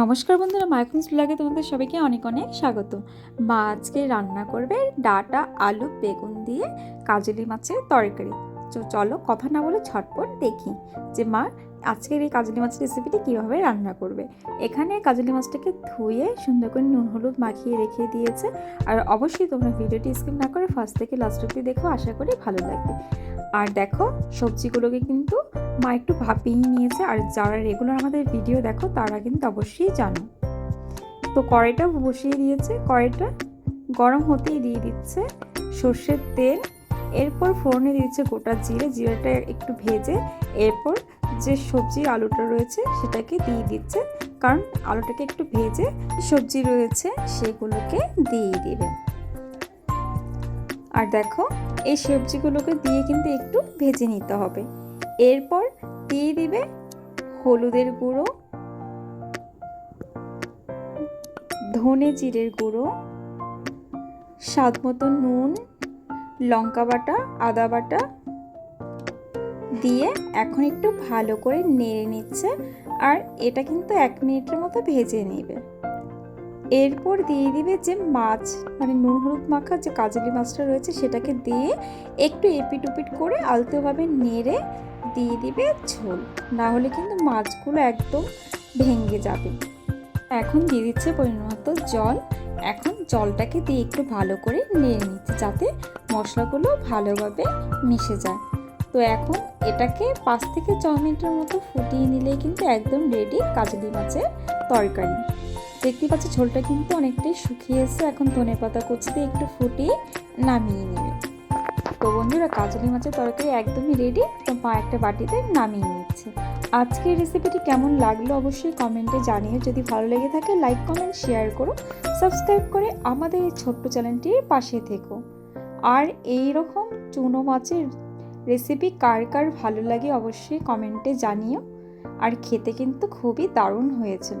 নমস্কার বন্ধুরা মাইকুন্স ব্লগে তোমাদের সবাইকে অনেক অনেক স্বাগত। মা আজকে রান্না করবে ডাটা, আলু, বেগুন দিয়ে কাজলি মাছের তরকারি। তো চলো কথা না বলে ঝটপট দেখি যে মা আজকের এই কাজলি মাছের রেসিপিটি কীভাবে রান্না করবে। এখানে কাজলি মাছটাকে ধুয়ে সুন্দর করে নুন, হলুদ মাখিয়ে রেখে দিয়েছে। আর অবশ্যই তোমরা ভিডিওটি স্কিপ না করে ফার্স্ট থেকে লাস্ট অব্দি দেখো, আশা করি ভালো লাগবে। আর দেখো, সবজিগুলোকে কিন্তু মা একটু ভাপিয়ে নিয়েছে। আর যারা রেগুলার আমাদের ভিডিও দেখো, তারা কিন্তু অবশ্যই জানো। তো কড়াইটা বসিয়ে দিয়েছে। কড়াইটা গরম হতেই দিয়ে দিচ্ছে সর্ষের তেল। এরপর ফোড়নে দিচ্ছে গোটা জিরে। জিরেটা একটু ভেজে এরপর যে সবজি আলুটা রয়েছে, সেটাকে দিয়ে দিচ্ছে। কারণ আলুটাকে একটু ভেজে সবজি রয়েছে, সেগুলোকে দিয়ে দিবে। আর দেখো এই সবজিগুলোকে দিয়ে কিন্তু একটু ভেজে নিতে হবে। এরপর দিয়ে দিবে হলুদের গুঁড়ো, ধনে জিরের গুঁড়ো, স্বাদ মতো নুন, লঙ্কা বাটা, আদা বাটা দিয়ে এখন একটু ভালো করে নেড়ে নিচ্ছে আর এটা কিন্তু এক মিনিটের মতো ভেজে নেবে। এরপর দিয়ে দিবে যে মাছ মানে নুন হলুদ মাখা যে কাজলি মাছটা রয়েছে সেটাকে দিয়ে একটু এপিট উপিট করে আলতোভাবে নেড়ে দিয়ে দিবে ঝোল। না হলে কিন্তু মাছগুলো একদম ভেঙে যাবে। এখন দিয়ে দিচ্ছে পরিমাণ মতো জল। এখন জলটাকে দিয়ে একটু ভালো করে নেড়ে নিচ্ছে যাতে মশলাগুলো ভালোভাবে মিশে যায়। তো এখন এটাকে পাঁচ থেকে ছ মিনিটের মতো ফুটিয়ে নিলেই কিন্তু একদম রেডি কাজলি মাছের তরকারি। দেখতে পাচ্ছি ঝোলটা কিন্তু অনেকটাই শুকিয়ে এসছে এখন ধনে পাতা কুচি দিয়ে একটু ফুটিয়ে নামিয়ে নেবে। তো বন্ধুরা, কাজলি মাছের তরকারি একদমই রেডি তো মা একটা বাটিতে নামিয়ে নিচ্ছে। আজকের রেসিপিটি কেমন লাগল অবশ্যই কমেন্টে জানিও। যদি ভালো লেগে থাকে লাইক কমেন্ট শেয়ার করো। সাবস্ক্রাইব করে আমাদের এই ছোট্ট চ্যানেলটির পাশে থেকো। আর এই রকম চুনো মাছের রেসিপি কার কার ভালো লাগে অবশ্যই কমেন্টে জানিও। আর খেতে কিন্তু খুবই দারুণ হয়েছিল।